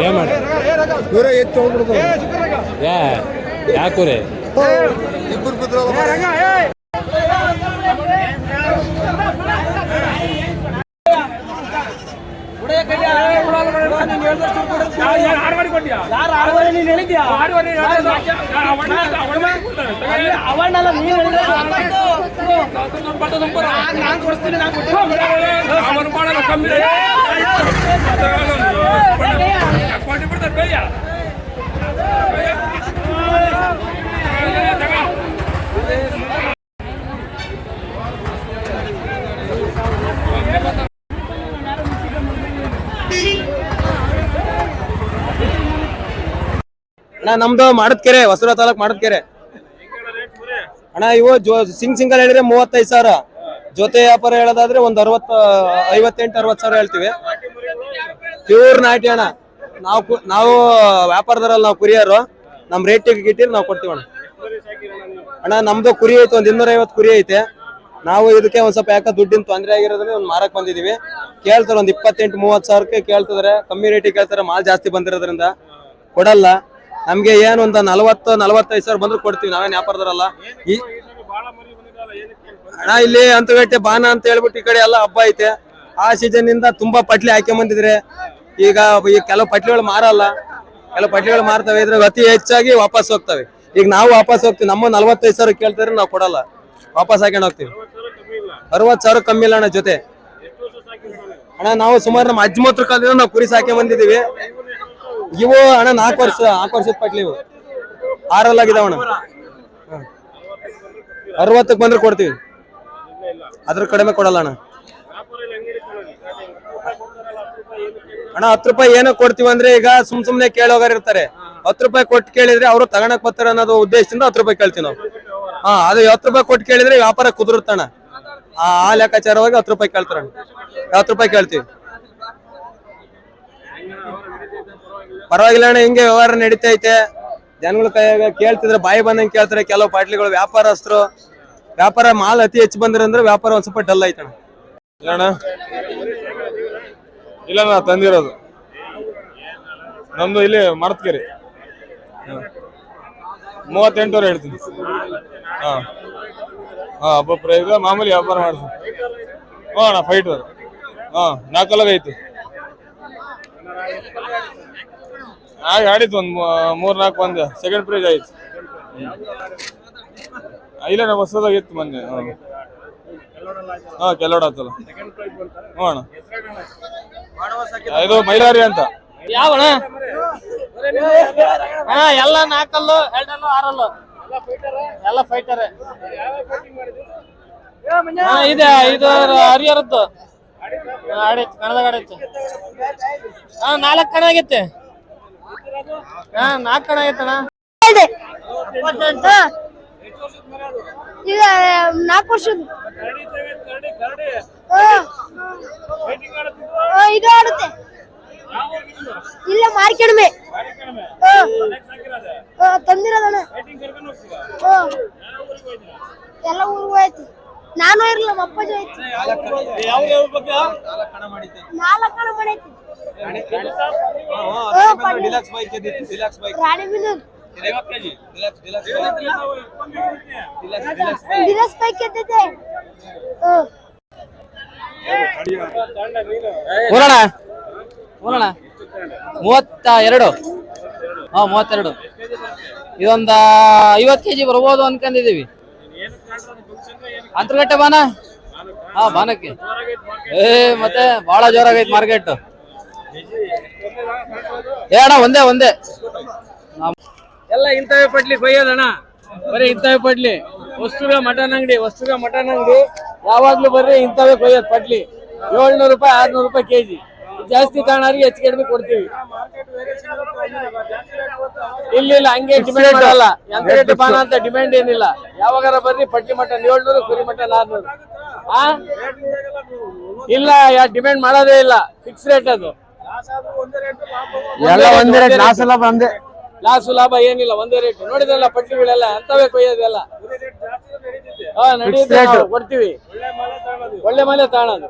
ಏನ್ ಮಾಡಿ ದೂರ ಎತ್ತಿ ಹೋಗ್ಬಿಡ್ದು ಯಾ ಯಾಕೂರಿ ಇಬ್ಬರು ಬಿದ್ರಲ್ಲ ಅವಣ್ಣಲ್ಲ ನೀನ್ ನಮ್ದು ಮಾಡದ್ಕೆರೆ ಹೊಸೂರ ತಾಲೂಕ್ ಮಾಡದ್ಕೆರೆ ಅಣ್ಣ, ಇವು ಜೋ ಸಿಂಗ್ ಸಿಂಗಲ್ ಹೇಳಿದ್ರೆ ಮೂವತ್ತೈದು ಸಾವಿರ. ಜೊತೆ ವ್ಯಾಪಾರ ಹೇಳೋದಾದ್ರೆ ಒಂದ್ ಅರವತ್ತ, ಐವತ್ತೆಂಟು ಅರವತ್ ಸಾವಿರ ಹೇಳ್ತೀವಿ. ಪ್ಯೂರ್ ನಾಟಿ ಅಣ್ಣ. ನಾವು ನಾವು ವ್ಯಾಪಾರದರಲ್ಲಿ ನಾವು ಕುರಿಯರು. ನಮ್ ರೇಟಿಗೆ ಇಟ್ಟಿರಿ ನಾವು ಕೊಡ್ತೀವಿ ಅಣ್ಣ. ಅಣ್ಣ, ನಮ್ದು ಕುರಿ ಐತೆ, ಒಂದ್ ಇನ್ನೂರ ಐವತ್ತು ಕುರಿ ಐತೆ. ನಾವು ಇದಕ್ಕೆ ಒಂದ್ ಸ್ವಲ್ಪ ಯಾಕೆ ದುಡ್ಡಿನ ತೊಂದರೆ ಆಗಿರೋದ್ರಿಂದ ಒಂದ್ ಮಾರಕ್ ಬಂದಿದೀವಿ. ಕೇಳ್ತಾರೆ ಒಂದ್ ಇಪ್ಪತ್ತೆಂಟು ಮೂವತ್ ಸಾವಿರಕ್ಕೆ ಕೇಳ್ತಿದಾರೆ. ಕಮ್ಮಿ ರೇಟಿಗೆ ಕೇಳ್ತಾರೆ, ಮಾಲ್ ಜಾಸ್ತಿ ಬಂದಿರೋದ್ರಿಂದ. ಕೊಡಲ್ಲ. ನಮ್ಗೆ ಏನ್ ಒಂದ್ ನಲವತ್ತು, ನಲವತ್ತೈದು ಸಾವಿರ ಬಂದ್ರು ಕೊಡ್ತೀವಿ, ನಾವೇನ್ ವ್ಯಾಪಾರದಲ್ಲ ಈ ಅಣ್ಣ ಇಲ್ಲಿ ಅಂತಗಟ್ಟೆ ಬಾನ ಅಂತ ಹೇಳ್ಬಿಟ್ಟು ಈ ಕಡೆ ಎಲ್ಲ ಹಬ್ಬ ಐತೆ. ಆ ಸೀಸನ್ ಇಂದ ತುಂಬಾ ಪಟ್ಲಿ ಹಾಕಿ ಬಂದಿದ್ರೆ, ಈಗ ಈ ಕೆಲವು ಪಟ್ಲಿಗಳು ಮಾರಲ್ಲ. ಕೆಲವು ಪಟ್ಲಿಗಳು ಮಾರ್ತವೆ, ಇದ್ರ ಅತಿ ಹೆಚ್ಚಾಗಿ ವಾಪಸ್ ಹೋಗ್ತವೆ. ಈಗ ನಾವು ವಾಪಸ್ ಹೋಗ್ತೀವಿ, ನಮ್ಮ ನಲವತ್ತೈದು ಸಾವಿರ ಕೇಳ್ತಾರೆ ನಾವು ಕೊಡಲ್ಲ. ವಾಪಸ್ ಹಾಕೊಂಡು ಹೋಗ್ತೀವಿ. ಅರವತ್ ಸಾವಿರ ಕಮ್ಮಿ ಇಲ್ಲ ಅಣ್ಣ ಜೊತೆ. ಅಣ್ಣ, ನಾವು ಸುಮಾರು ನಮ್ಮ ಮಾತ್ರ ಕಾಲದಿಂದ ನಾವು ಕುರಿ ಸಾಕೆ ಬಂದಿದೀವಿ ಇವು ಅಣ್ಣ ನಾಲ್ಕು ವರ್ಷ, ನಾಲ್ಕು ವರ್ಷದ ಪಟ್ಲಿ ಇವು. ಆಗಿದೆ ಅಣ್ಣ. ಹ. ಅರವತ್ತಕ್ಕೆ ಬಂದ್ರೆ ಕೊಡ್ತೀವಿ. ಅದ್ರ ಕಡಿಮೆ ಕೊಡಲ್ಲ ಅಣ್ಣ. ಅಣ್ಣ, ಹತ್ತು ರೂಪಾಯಿ ಏನೋ ಕೊಡ್ತೀವಿ ಅಂದ್ರೆ ಈಗ ಸುಮ್ ಸುಮ್ನೆ ಕೇಳೋಗಾರ ಇರ್ತಾರೆ. ಹತ್ತು ರೂಪಾಯಿ ಕೊಟ್ಟು ಕೇಳಿದ್ರೆ ಅವರು ತಗೊಳಕ್ ಬರ್ತಾರೆ ಅನ್ನೋದು ಉದ್ದೇಶದಿಂದ ಹತ್ತು ರೂಪಾಯಿ ಕೇಳ್ತೀವಿ ನಾವು. ಹಾ, ಅದು ಹತ್ತು ರೂಪಾಯಿ ಕೊಟ್ಟು ಕೇಳಿದ್ರೆ ವ್ಯಾಪಾರ ಕುದುರುತ್ತಣ್ಣ. ಆ ಲೆಕ್ಕಾಚಾರವಾಗಿ ಹತ್ತು ರೂಪಾಯಿ ಕೇಳ್ತಾರಣ್ಣ. ಹತ್ತು ರೂಪಾಯಿ ಕೇಳ್ತೀವಿ. ಪರವಾಗಿಲ್ಲ ಅಣ್ಣ, ಹಿಂಗೆ ವ್ಯವಹಾರ ನಡೀತಾ ಐತೆ ಜನಗಳ ಕೈಯಾಗ ಕೇಳ್ತಿದ್ರೆ ಬಾಯಿ ಬಂದಂಗೆ ಕೇಳ್ತಾರೆ. ಕೆಲವು ಪಾಟ್ಲಿಗಳು ವ್ಯಾಪಾರಸ್ಥರು, ವ್ಯಾಪಾರ ಮಾಲ್ ಅತಿ ಹೆಚ್ಚು ಬಂದ್ರೆ ವ್ಯಾಪಾರ ಒಂದ್ ಸ್ವಲ್ಪ ಡಲ್ ಐತಣ ಅಣ್ಣ. ಇಲ್ಲ ನಾ ತಂದಿರೋದು. ನಮ್ದು ಇಲ್ಲಿ ಮರತ್ಕೆರೆ. ಮೂವತ್ತೆಂಟುವರೆ ಹೇಳ್ತೀನಿ. ಹಾ. ಹಾ, ಹಬ್ಬ ಪ್ರಯೋಗ ಮಾಮೂಲಿ ವ್ಯಾಪಾರ ಮಾಡ್ತೀನಿ. ಹ್ಞೂ ಅಣ್ಣ ಫೈಟ್ ಹಾ ನಾಲ್ಕಲಾಗ ಐತಿ. ಆಗ ಆಡಿತ್ತು ಒಂದು ಮೂರ್ ನಾಲ್ಕು ಬಂದ ಸೆಕೆಂಡ್ ಪ್ರೈಸ್ ಆಯ್ತು. ಇಲ್ಲ, ನಾವು ಹೊಸದಾಗ ಇತ್ತು ಮೊನ್ನೆ. ಹಾ. ಕೆಲೋಡ ಆತಲ್ಲ ಹ್ಞೂ ಇದು ಮೈಲಾರಿ ಅಂತ. ಹಾ, ಎಲ್ಲ ನಾಲ್ಕಲ್ಲು, ಎರಡಲ್ಲು, ಆರಲ್ಲು. ಎಲ್ಲ ಫೈಟರ್ ಇದೆ ಇದು ಹರಿಹರದ್ದು ಆಡೈತಿ ಕಣದಾಗ ಆಡೈತಿ ಹಾ, ನಾಲ್ಕು ಕಣ ಆಗೈತೆ. ಹಾ, ನಾಲ್ಕು ಕಣ ಆಗೈತಣ್ಣ ಈಗ, ನಾಲ್ಕು ವರ್ಷದ ಇದು ಆಡುತ್ತೆ. ಇಲ್ಲ ಮಾರ್ಕೆಡ್ಮೆ ತಂದಿರೋದಣ್ಣ ಹ್ಮ್. ಎಲ್ಲ ಊರಿಗೂ ಹೋಯ್ತು ನಾನು ಇರಲ್ಲ ನಮ್ಮ ಅಪ್ಪಾಜಿ ಹೋಯ್ತು. ನಾಲ್ಕು ಮಾಡೈತಿ ರಾಣಿ ಡಿಲಕ್ಸ್ ಬೈಕ್. ಮೂವತ್ತ ಎರಡು. ಹಾ ಮೂವತ್ತೆರಡು. ಇದೊಂದ ಐವತ್ತು ಕೆಜಿ ಬರ್ಬೋದು ಅನ್ಕೊಂಡಿದೀವಿ ಅಂತರ್ಗಟ್ಟೆ ಬಾನ? ಹಾ, ಬಾನಕ್ಕೆ. ಏ, ಮತ್ತೆ ಬಹಳ ಜೋರಾಗೈತೆ ಮಾರ್ಕೆಟ್. ಏ, ಅಣ್ಣ, ಒಂದೇ ಒಂದೇ. ಎಲ್ಲ ಇಂಥವೇ ಪಡ್ಲಿ ಕೊಯ್ಯೋದಣ್ಣ. ಬರೀ ಇಂಥವೇ ಪಡ್ಲಿ ವಸ್ತುಗ ಮಟನ್ ಅಂಗಡಿ ವಸ್ತುಗ ಮಟನ್ ಅಂಗಡಿ. ಯಾವಾಗ್ಲೂ ಬರ್ರಿ ಇಂಥವೇ ಕೊಯ್ಯೋದು ಪಡ್ಲಿ ಏಳ್ನೂರು ರೂಪಾಯಿ, ಆರ್ನೂರು ರೂಪಾಯಿ ಕೆಜಿ. ಜಾಸ್ತಿ ತಗೊಂಡ್ರಿಗೆ ಹೆಚ್ಚು ಕಡಿಮೆ ಕೊಡ್ತೀವಿ. ಇಲ್ಲ ಇಲ್ಲ, ಹಂಗೆ ಡಿಮ್ಯಾಂಡ್ ಅಲ್ಲ ಎಂತ ಡಿಮ್ಯಾಂಡ್ ಏನಿಲ್ಲ. ಯಾವಾಗಾರ ಬರ್ರಿ ಪಟ್ಟಿ ಮಟನ್ ಏಳ್ನೂರು ಕುರಿ ಮಟನ್ ಆರ್ನೂರು ಆ? ಇಲ್ಲ ಯಾ ಡಿಮ್ಯಾಂಡ್ ಮಾಡೋದೇ ಇಲ್ಲ. ಫಿಕ್ಸ್ ರೇಟ್ ಅದು. ಎಲ್ಲ ಒಂದೇ ರೇಟ್ ಲಾಸ್ ಎಲ್ಲ ಬಂದೆ. ಲಾಸು ಲಾಭ ಏನಿಲ್ಲ ಒಂದೇ ರೇಟ್ ನೋಡಿದ್ರಲ್ಲ ಪಟ್ಟಿಗಳೆಲ್ಲ ಅಂತವೇ ಕೊಯ್ಯೋದೆಲ್ಲ? ಹಾ ನಡೀತದೆ ಕೊಡ್ತೀವಿ. ಒಳ್ಳೆ ಮನೆ ತಾಣದು.